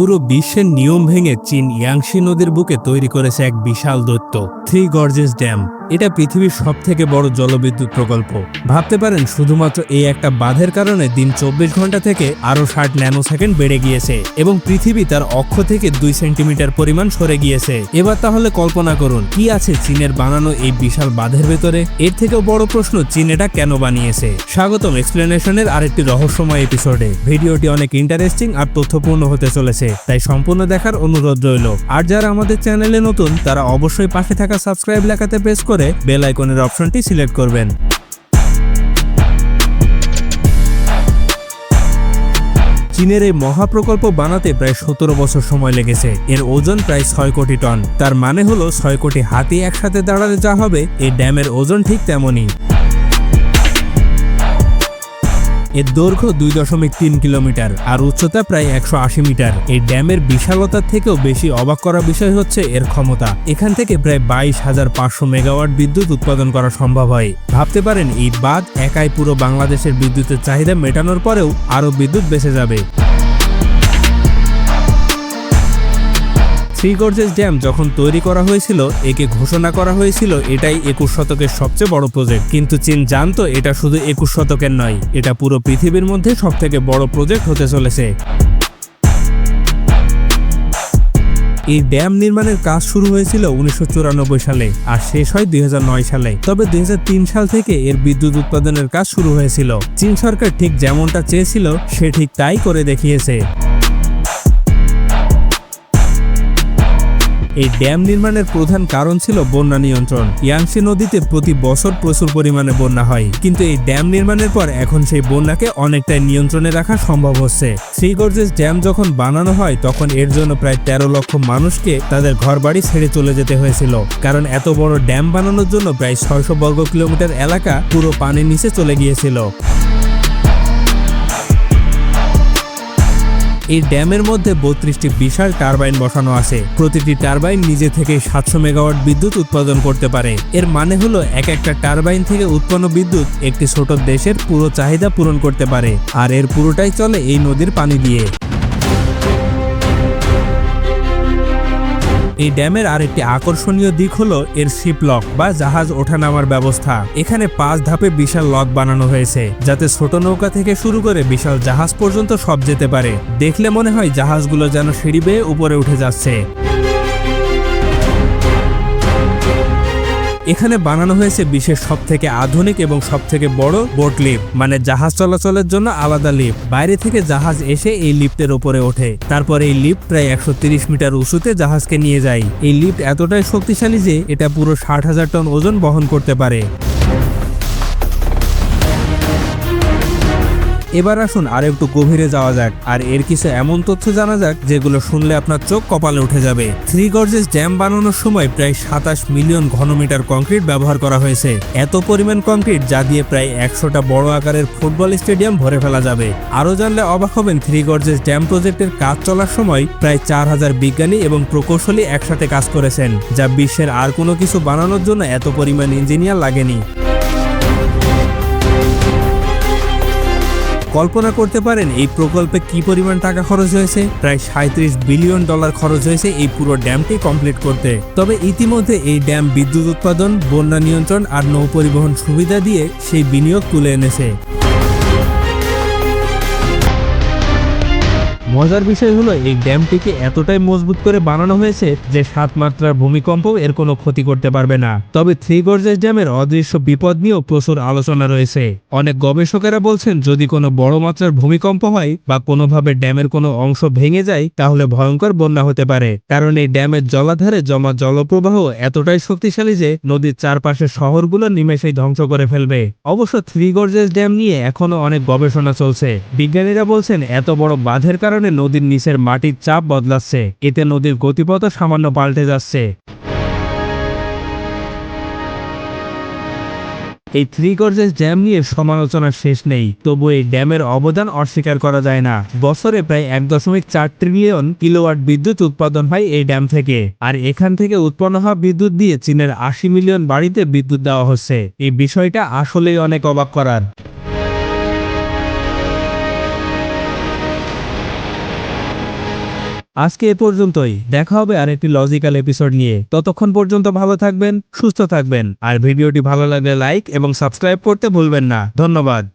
পুরো বিশ্বের নিয়ম ভেঙে চীন ইয়াংশি নদীর বুকে তৈরি করেছে এক বিশাল দৈত্য, থ্রি গর্জেস ড্যাম। এটা পৃথিবীর সব থেকে বড় জলবিদ্যুৎ প্রকল্প। ভাবতে পারেন, শুধুমাত্র এই একটা বাঁধের কারণে দিন চব্বিশ ঘণ্টা থেকে আরও ষাট ন্যানো সেকেন্ড বেড়ে গিয়েছে এবং পৃথিবী তার অক্ষ থেকে দুই সেন্টিমিটার পরিমাণ সরে গিয়েছে। এবার তাহলে কল্পনা করুন, কি আছে চীনের বানানো এই বিশাল বাঁধের ভেতরে? এর থেকেও বড় প্রশ্ন, চীন এটা কেন বানিয়েছে? স্বাগতম এক্সপ্লেনেশনের আরেকটি রহস্যময় এপিসোডে ভিডিওটি অনেক ইন্টারেস্টিং আর তথ্যপূর্ণ হতে চলেছে, তাই সম্পূর্ণ দেখার অনুরোধ রইল। আর যারা আমাদের চ্যানেলে নতুন, তারা অবশ্যই পাশে থাকা সাবস্ক্রাইব লেখাতে প্রেস করে বেল আইকনের অপশনটি সিলেক্ট করবেন। চীনের এই মহাপ্রকল্প বানাতে প্রায় সতেরো বছর সময় লেগেছে। এর ওজন প্রায় ছয় কোটি টন। তার মানে হলো ছয় কোটি হাতি একসাথে দাঁড়ালে যা হবে, এই ড্যামের ওজন ঠিক তেমনই। এর দৈর্ঘ্য দুই দশমিক তিন কিলোমিটার আর উচ্চতা প্রায় একশো আশি মিটার। এই ড্যামের বিশালতার থেকেও বেশি অবাক করা বিষয় হচ্ছে এর ক্ষমতা। এখান থেকে প্রায় বাইশ হাজার পাঁচশো মেগাওয়াট বিদ্যুৎ উৎপাদন করা সম্ভব হয়। ভাবতে পারেন, এই বাঁধ একাই পুরো বাংলাদেশের বিদ্যুতের চাহিদা মেটানোর পরেও আরও বিদ্যুৎ বেঁচে যাবে। থ্রি গর্জেস ড্যাম যখন তৈরি করা হয়েছিল, একে ঘোষণা করা হয়েছিল এটাই একুশ শতকের সবচেয়ে বড় প্রজেক্ট। কিন্তু চীন জানতো এটা শুধু একুশ শতকের নয়, এটা পুরো পৃথিবীর মধ্যে সবথেকে বড় প্রজেক্ট হতে চলেছে। এই ড্যাম নির্মাণের কাজ শুরু হয়েছিল উনিশশো চুরানব্বই সালে আর শেষ হয় দুই হাজার নয় সালে। তবে দুই হাজার তিন সাল থেকে এর বিদ্যুৎ উৎপাদনের কাজ শুরু হয়েছিল। চীন সরকার ঠিক যেমনটা চেয়েছিল, সে ঠিক তাই করে দেখিয়েছে। এই ড্যাম নির্মাণের প্রধান কারণ ছিল বন্যা নিয়ন্ত্রণ। ইয়াংসি নদীতে প্রতি বছর প্রচুর পরিমাণে বন্যা হয়। কিন্তু এই ড্যাম নির্মাণের পর এখন সেই বন্যাকে অনেকটাই নিয়ন্ত্রণে রাখা সম্ভব হচ্ছে। থ্রি গর্জেস ড্যাম যখন বানানো হয়, তখন এর জন্য প্রায় তেরো লক্ষ মানুষকে তাদের ঘরবাড়ি ছেড়ে চলে যেতে হয়েছিল। কারণ এত বড় ড্যাম বানানোর জন্য প্রায় ছয়শো বর্গ কিলোমিটার এলাকা পুরো পানির নিচে চলে গিয়েছিল। এই ড্যামের মধ্যে বত্রিশটি বিশাল টারবাইন বসানো আছে। প্রতিটি টারবাইন নিজে থেকে সাতশো মেগাওয়াট বিদ্যুৎ উৎপাদন করতে পারে। এর মানে হলো এক একটা টারবাইন থেকে উৎপন্ন বিদ্যুৎ একটি ছোট দেশের পুরো চাহিদা পূরণ করতে পারে। আর এর পুরোটাই চলে এই নদীর পানি দিয়ে। এই ড্যামের আরেকটি আকর্ষণীয় দিক হলো এর শিপ লক বা জাহাজ ওঠা নামার ব্যবস্থা। এখানে পাঁচ ধাপে বিশাল লক বানানো হয়েছে, যাতে ছোট নৌকা থেকে শুরু করে বিশাল জাহাজ পর্যন্ত সব যেতে পারে। দেখলে মনে হয় জাহাজগুলো যেন সিঁড়ি বেয়ে উপরে উঠে যাচ্ছে। এখানে বানানো হয়েছে বিশ্বের সব থেকে আধুনিক এবং সব থেকে বড় বোট লিফট মানে জাহাজ চলাচলের জন্য আলাদা লিফট। বাইরে থেকে জাহাজ এসে এই লিফটের উপরে ওঠে। তারপর এই লিফট প্রায় একশো মিটার উঁচুতে জাহাজকে নিয়ে যায়। এই লিফট এতটাই শক্তিশালী যে এটা পুরো ষাট হাজার টন ওজন বহন করতে পারে। এবার আসুন আর একটু গভীরে যাওয়া যাক। আর এর কিছু এমন তথ্য জানা যাক, যেগুলো শুনলে আপনার চোখ কপালে উঠে যাবে। থ্রি গর্জেস ড্যাম বানানোর সময় প্রায় সাতাশ মিলিয়ন ঘনমিটার কংক্রিট ব্যবহার করা হয়েছে। এত পরিমাণ কংক্রিট যা দিয়ে প্রায় একশোটা বড় আকারের ফুটবল স্টেডিয়াম ভরে ফেলা যাবে। আরও জানলে অবাক হবেন, থ্রি গর্জেস ড্যাম প্রজেক্টের কাজ চলার সময় প্রায় চার হাজার বিজ্ঞানী এবং প্রকৌশলী একসাথে কাজ করেছেন, যা বিশ্বের আর কোনো কিছু বানানোর জন্য এত পরিমাণ ইঞ্জিনিয়ার লাগেনি। কল্পনা করতে পারেন এই প্রকল্পে কি পরিমাণ টাকা খরচ হয়েছে? প্রায় সাঁত্রিশ বিলিয়ন ডলার খরচ হয়েছে এই পুরো ড্যামটি কমপ্লিট করতে। তবে ইতিমধ্যে এই ড্যাম বিদ্যুৎ উৎপাদন, বন্যা নিয়ন্ত্রণ আর নৌ পরিবহন সুবিধা দিয়ে সেই বিনিয়োগ তুলে এনেছে। মজার বিষয় হলো, এই ড্যামটিকে এতটাই মজবুত করে বানানো হয়েছে যে সাত মাত্রার ভূমিকম্প এর কোনো ক্ষতি করতে পারবে না। তবে থ্রি গর্জেস ড্যামের অদৃশ্য বিপদ নিয়েও প্রচুর আলোচনা রয়েছে। অনেক গবেষকেরা বলছেন, যদি কোনো বড় মাত্রার ভূমিকম্প হয় বা কোনোভাবে ড্যামের কোনো অংশ ভেঙে যায়, তাহলে ভয়ঙ্কর বন্যা হতে পারে। কারণ এই ড্যামের জলাধারে জমা জলপ্রবাহ এতটাই শক্তিশালী যে নদীর চারপাশে শহরগুলো নিমেষেই ধ্বংস করে ফেলবে। অবশ্য থ্রি গর্জেস ড্যাম নিয়ে এখনও অনেক গবেষণা চলছে। বিজ্ঞানীরা বলছেন, এত বড় বাঁধের কারণে নদীর নিচের মাটির চাপ বদলাচ্ছে। এতে নদীর গতিপথও সামান্য পাল্টে যাচ্ছে। এই থ্রি গর্জেস ড্যাম নিয়ে সমালোচনার শেষ নেই, তবু এই ড্যামের অবদান অস্বীকার করা যায় না। বছরে প্রায় এক দশমিক চার ট্রিলিয়ন কিলোওয়াট বিদ্যুৎ উৎপাদন হয় এই ড্যাম থেকে, আর এখান থেকে উৎপন্ন হওয়া বিদ্যুৎ দিয়ে চীনের আশি মিলিয়ন বাড়িতে বিদ্যুৎ দেওয়া হচ্ছে। এই বিষয়টা আসলেই অনেক অবাক করার। আজকে এ পর্যন্তই। দেখা হবে আর একটি লজিক্যাল এপিসোড নিয়ে। ততক্ষণ পর্যন্ত ভালো থাকবেন, সুস্থ থাকবেন। আর ভিডিওটি ভালো লাগলে লাইক এবং সাবস্ক্রাইব করতে ভুলবেন না। ধন্যবাদ।